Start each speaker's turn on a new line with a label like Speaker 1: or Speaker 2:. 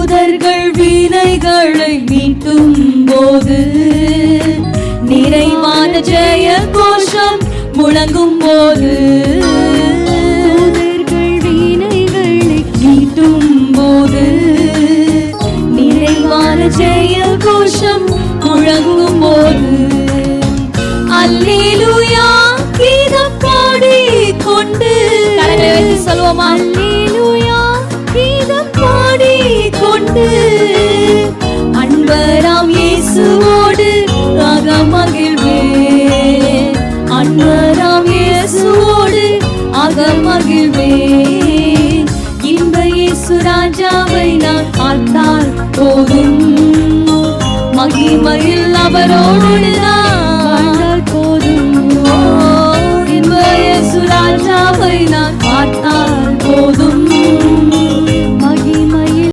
Speaker 1: தூதர்கள் வீணைகளை மீட்டும் போது நிறைவான ஜெய கோஷம் முழங்கும் போது
Speaker 2: தூதர்கள் வீணைகளை
Speaker 1: மீட்டும் போது நிறைவான ஜெய கோஷம் முழங்கும் போது அல்லேலூயா கீதம் பாடி கொண்டு சொல்வோமா பாடி கொண்டு அன்பராம் இயேசுவோடு ஆக மகிழ்வே. அன்பராம் இயேசுவோடு ஆக மகிழ்வே. இன்ப இயேசு ராஜாவை நான் பார்த்தால் போதும். மகிமையில் அவரோடு நான்